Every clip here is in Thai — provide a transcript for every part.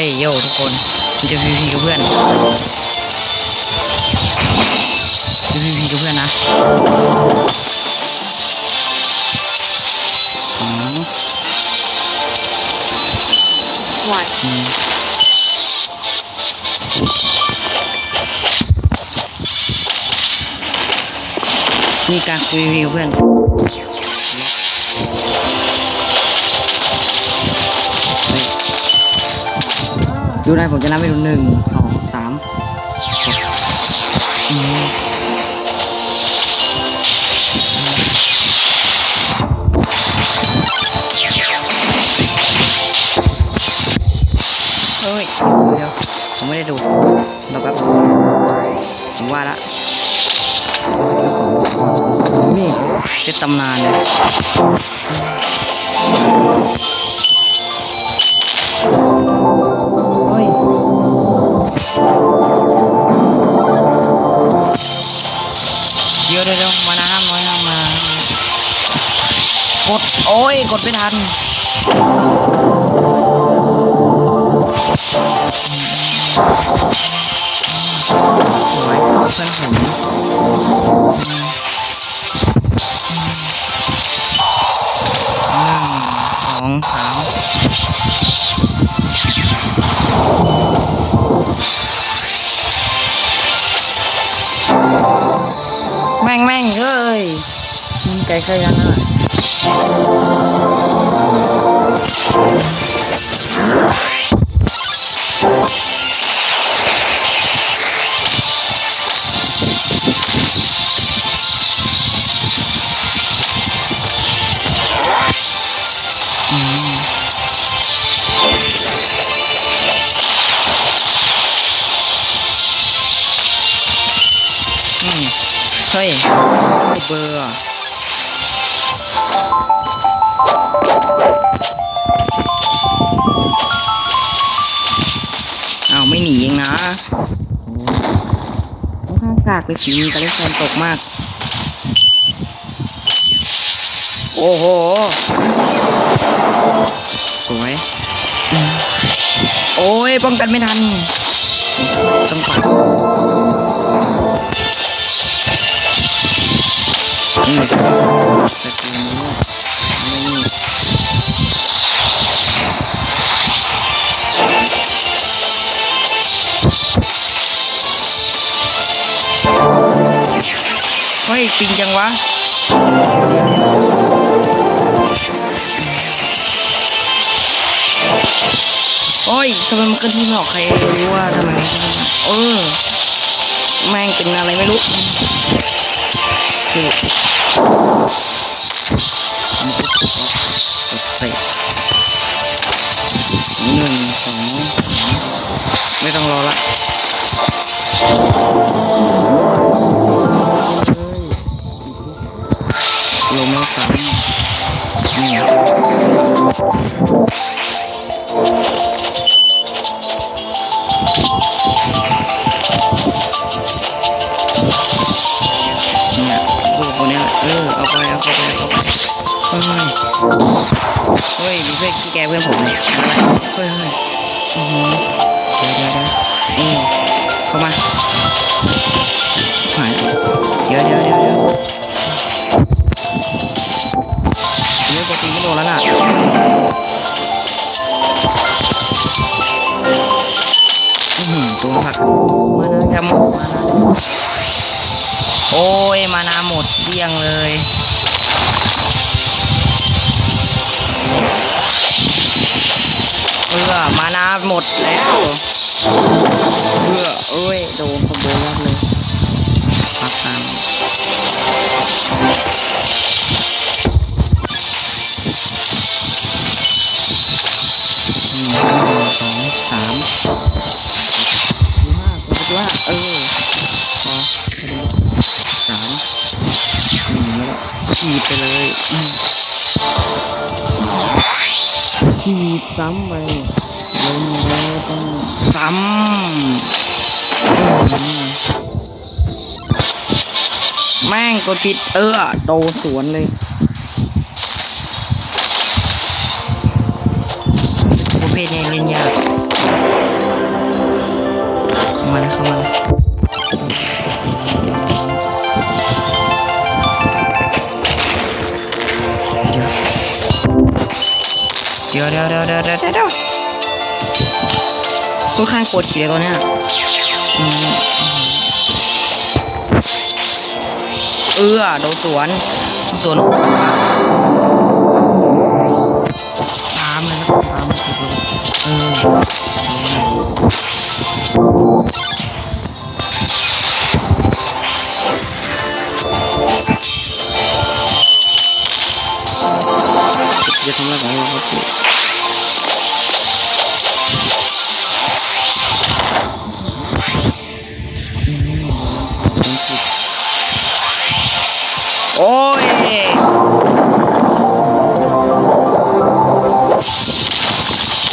ฮ้ยโยทุกคนมันจะพีพีกับเพื่อนจะพีพีกับเพื่อนนะสองหวานอืมนี่การคุยพีกับเพื่อน ดูได้ผมจะนับไปดูหนึ่งสองสามหกอืมเฮ้ยเดี๋ยวผมไม่ได้ดูรอแป๊บผมว่าละนี่เซตตำนานเลย ดี๋ยวเดี๋ยวเดี๋ยวมานะห้ามน้อยห้ามมากดโอ้ยกดไม่ทันสวยเพื่อนผม ยิงไกลแเอาไม่หนีเองนะโอ้ข้างกากเลยฝีมือการเล่นแฟนตกมาก โอ้โห สวย โอ้ยป้องกันไม่ทัน ต้องปัด นี่สกิลนี้นี่เฮ้ยปิงจังวะโอ้ยทำไมมันขึ้นที่ไม่ออกใครรู้ว่าทำไมเออแม่งเป็นอะไรไม่รู้คือ ไม่ต้องรอละลงแล้วสามนี่เนี่ยพวกคนนี้ยเออ เอาไป เอาไปเอาเข้าไปเฮ้ย เฮ้ยดูเพื่อนขี้แกเพื่อนผมเนี่ยเฮ้ยเฮ้ยอือ ดี๋ยวเดี๋ยวเดี๋ยวอืมเข้ามาชิบหายเดี๋ยวเดี๋ยวเดี๋ยวเดี๋ยวเดี๋ยวจะตีไม่โดนแล้วน่ะอือหือตัวผักมานะจะหมดมานะโอ้ยมานาหมดเดี่ยงเลยเออมานาหมดแล้ว เออเอ้ยโดนขโมยรอบเลยพักตามหนึ่งสองสามสี่ห้ากดว่าเออพอสามหนึ่งแล้วฉีดไปเลยอืมฉีดซ้ำไป ซ้ำแม่งกดผิดเออโดนสวนเลยประเภทนี้เล่นยากมาเลยเข้ามาเลยเดี๋ยวเดี๋ยวเดี๋ยวเดี๋ยวเดี๋ยว ค่อนข้างปวดฉี่เลยตอนเนี้ยเอืมเอโดนสวนสวนตามเลยนะตามเลยเออจะทำอะไรของเราครับ โอ้ย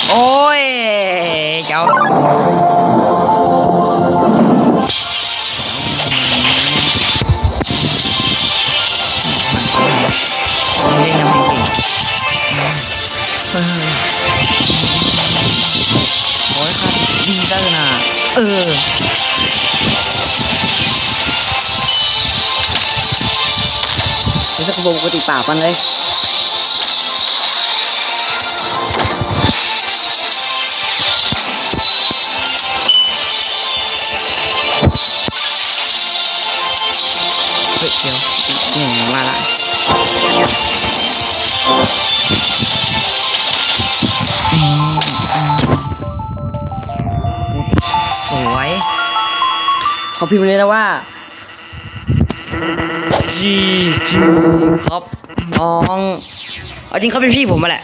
โอ้ยเจ้าเล่นน้ำเก่งๆเออโอ้ยครับดีซะเลยนะเออ รู้สึกปกติป่าปันเลยเฮ้ยเดี๋ยวหนึ่งมาละอืมอืมสวย ขอพิมพ์เลยนะว่า จีจีครับน้องเอาจริงเขาเป็นพี่ผมมาแหละ